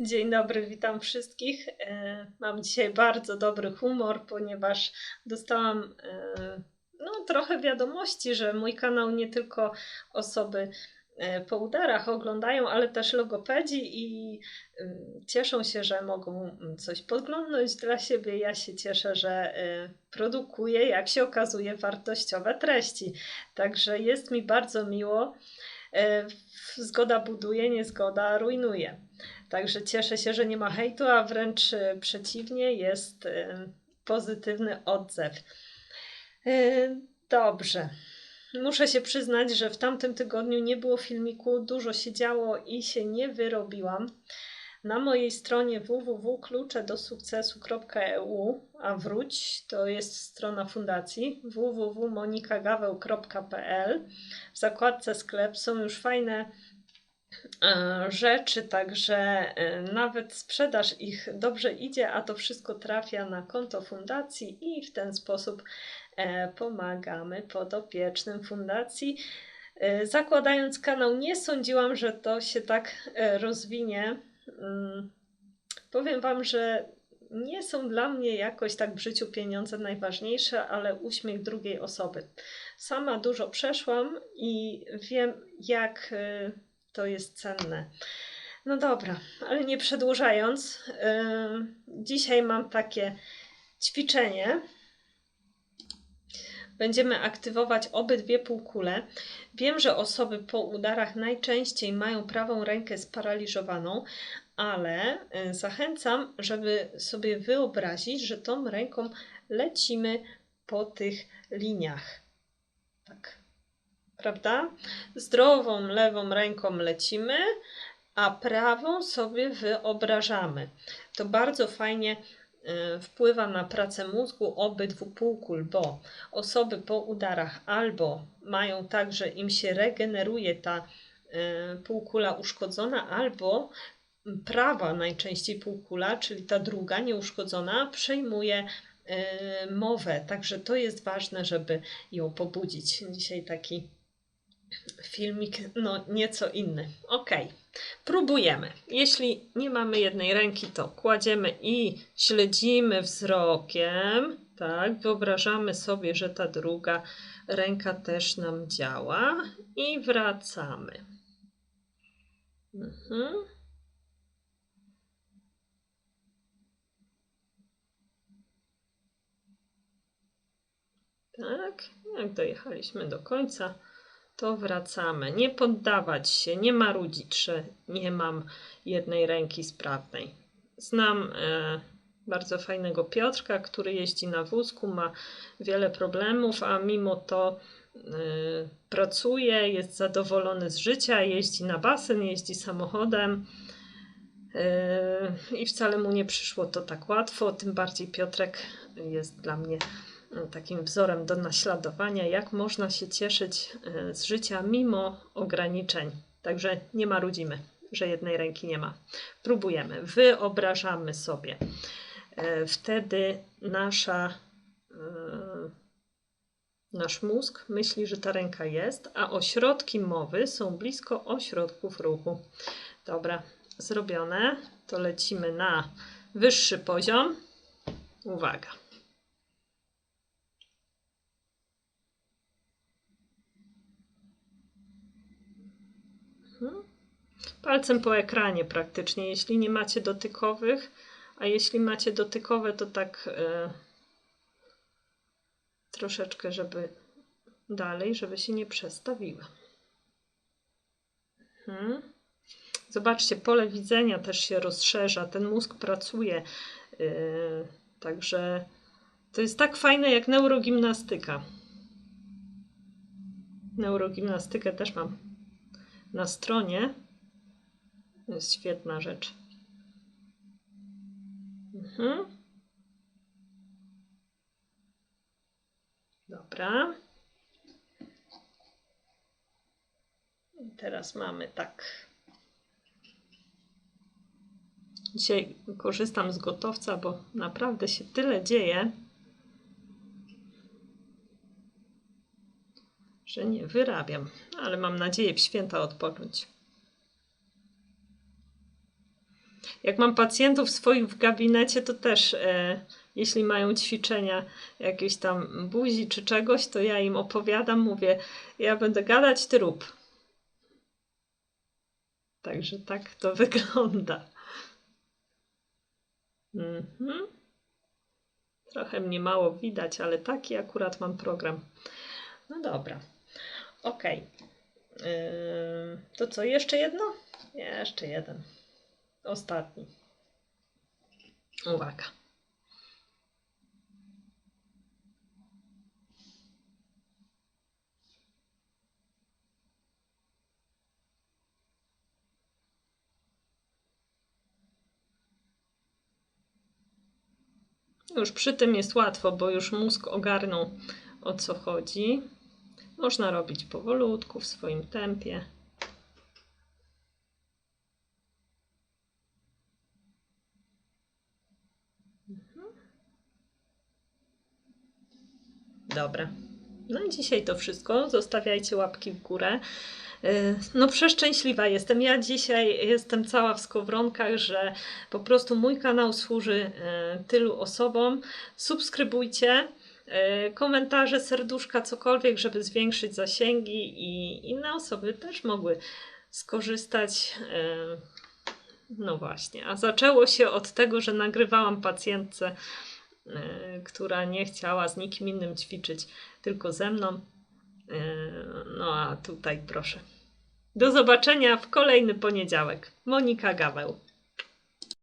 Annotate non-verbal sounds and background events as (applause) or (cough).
Dzień dobry, witam wszystkich. E, mam dzisiaj bardzo dobry humor, ponieważ dostałam e, no, trochę wiadomości, że mój kanał nie tylko osoby e, po udarach oglądają, ale też logopedzi i cieszą się, że mogą coś podglądnąć dla siebie. Ja się cieszę, że produkuję, jak się okazuje, wartościowe treści. Także jest mi bardzo miło. Zgoda buduje, niezgoda rujnuje. Także cieszę się, że nie ma hejtu, a wręcz e, przeciwnie, jest e, pozytywny odzew. E, dobrze. Muszę się przyznać, że w tamtym tygodniu nie było filmiku, dużo się działo i się nie wyrobiłam. Na mojej stronie www.kluczedosukcesu.eu, a wróć, to jest strona fundacji www.monikagaweł.pl. W zakładce sklep są już fajne E, rzeczy, także e, nawet sprzedaż ich dobrze idzie, a to wszystko trafia na konto fundacji i w ten sposób e, pomagamy podopiecznym fundacji. Zakładając kanał, nie sądziłam, że to się tak rozwinie. Mm, powiem Wam, że nie są dla mnie jakoś tak w życiu pieniądze najważniejsze, ale uśmiech drugiej osoby. Sama dużo przeszłam i wiem, jak to jest cenne. No dobra, ale nie przedłużając, yy, dzisiaj mam takie ćwiczenie. Będziemy aktywować obydwie półkule. Wiem, że osoby po udarach najczęściej mają prawą rękę sparaliżowaną, ale y, zachęcam, żeby sobie wyobrazić, że tą ręką lecimy po tych liniach. Tak prawda? Zdrową lewą ręką lecimy, a prawą sobie wyobrażamy. To bardzo fajnie e, wpływa na pracę mózgu obydwu półkul, bo osoby po udarach albo mają tak, że im się regeneruje ta e, półkula uszkodzona, albo prawa najczęściej półkula, czyli ta druga nieuszkodzona, przejmuje e, mowę. Także to jest ważne, żeby ją pobudzić. Dzisiaj taki filmik no nieco inny. Ok, próbujemy. Jeśli nie mamy jednej ręki, to kładziemy i śledzimy wzrokiem. Tak, wyobrażamy sobie, że ta druga ręka też nam działa i wracamy. Mhm. Tak, jak dojechaliśmy do końca, to wracamy. Nie poddawać się, nie marudzić, że nie mam jednej ręki sprawnej. Znam e, bardzo fajnego Piotrka, który jeździ na wózku, ma wiele problemów, a mimo to e, pracuje, jest zadowolony z życia, jeździ na basen, jeździ samochodem. E, I wcale mu nie przyszło to tak łatwo, tym bardziej Piotrek jest dla mnie takim wzorem do naśladowania, jak można się cieszyć e, z życia mimo ograniczeń. Także nie marudzimy, że jednej ręki nie ma. Próbujemy, wyobrażamy sobie. E, wtedy nasza, e, nasz mózg myśli, że ta ręka jest, a ośrodki mowy są blisko ośrodków ruchu. Dobra, zrobione. To lecimy na wyższy poziom. Uwaga. Palcem po ekranie praktycznie, jeśli nie macie dotykowych, a jeśli macie dotykowe, to tak e, troszeczkę, żeby dalej, żeby się nie przestawiły. Hmm. Zobaczcie, pole widzenia też się rozszerza, ten mózg pracuje, e, także to jest tak fajne jak neurogimnastyka. Neurogimnastykę też mam na stronie. To jest świetna rzecz. Mhm. Dobra. I teraz mamy tak. Dzisiaj korzystam z gotowca, bo naprawdę się tyle dzieje, że nie wyrabiam, ale mam nadzieję w święta odpocząć. jak mam pacjentów swoich w gabinecie, to też e, jeśli mają ćwiczenia jakieś tam buzi czy czegoś, to ja im opowiadam, mówię, ja będę gadać, ty rób. Także tak to (laughs) wygląda. Mhm. Trochę mnie mało widać, ale taki akurat mam program. No dobra. Ok. Yy, to co, jeszcze jedno? Jeszcze jeden. Ostatni. Uwaga. Już przy tym jest łatwo, bo już mózg ogarnął o co chodzi. Można robić powolutku, w swoim tempie. Mhm. Dobra. No i dzisiaj to wszystko. Zostawiajcie łapki w górę. Y, no przeszczęśliwa jestem. Ja dzisiaj jestem cała w skowronkach, że po prostu mój kanał służy y, tylu osobom. Subskrybujcie, komentarze, serduszka, cokolwiek, żeby zwiększyć zasięgi i inne osoby też mogły skorzystać. No właśnie, a zaczęło się od tego, że nagrywałam pacjentce, która nie chciała z nikim innym ćwiczyć, tylko ze mną. No a tutaj proszę. Do zobaczenia w kolejny poniedziałek. Monika Gaweł.